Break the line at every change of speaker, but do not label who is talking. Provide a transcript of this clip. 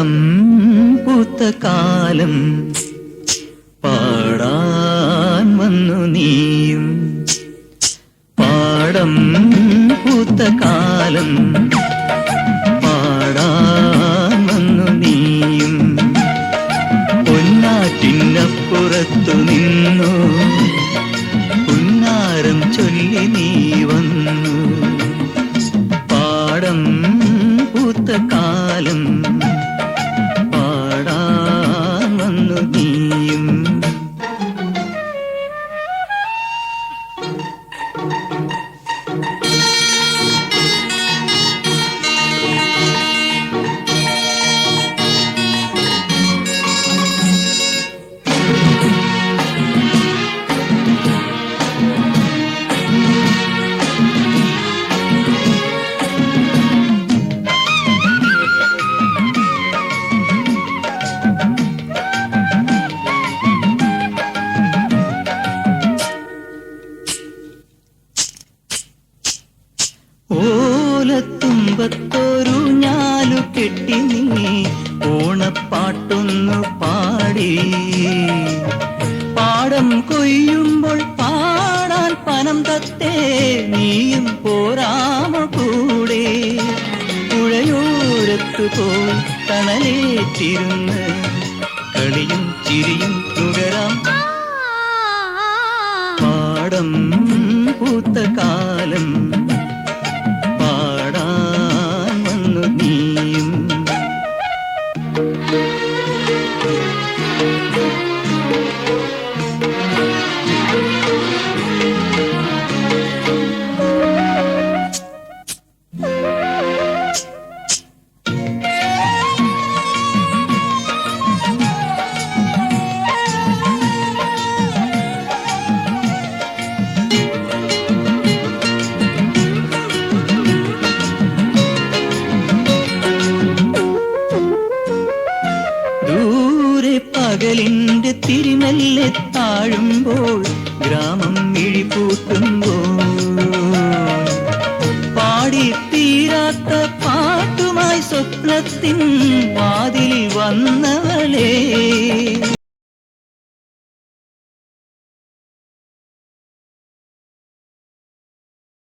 പാടം പൂത്ത കാലം പാടാൻ വന്നു നീയും. പാടം പൂത്ത കാലം പാടാൻ വന്നു നീയും. പൊന്നാറ്റിനപ്പുറത്തു നിന്നു പുന്നാരം ചൊല്ലി നീ വന്നു. പാടം പൂത്ത ഓലത്തുമ്പത്തൊരു ഞാലു കെട്ടി നീ ഓണപ്പാട്ടൊന്നു പാടി. പാടം കൊയ്യുമ്പോൾ പാടാൻ പനം തത്തേ നീയും പോരാമ കൂടെ. പുഴയോരത്ത് പോയി തണലേറ്റിരുന്ന് കളിയും ചിരിയും തുകരാം. പാടം പൂത്ത കാലം Música ദൂരെ പകലിന്റെ തിരിനെല്ലെ താഴുമ്പോൾ ഗ്രാമം മിഴിപൂട്ടുമ്പോൾ പാടി തീരാത്ത പാട്ടുമായി സ്വപ്നത്തിൻ വാതിൽ വന്നവളേ.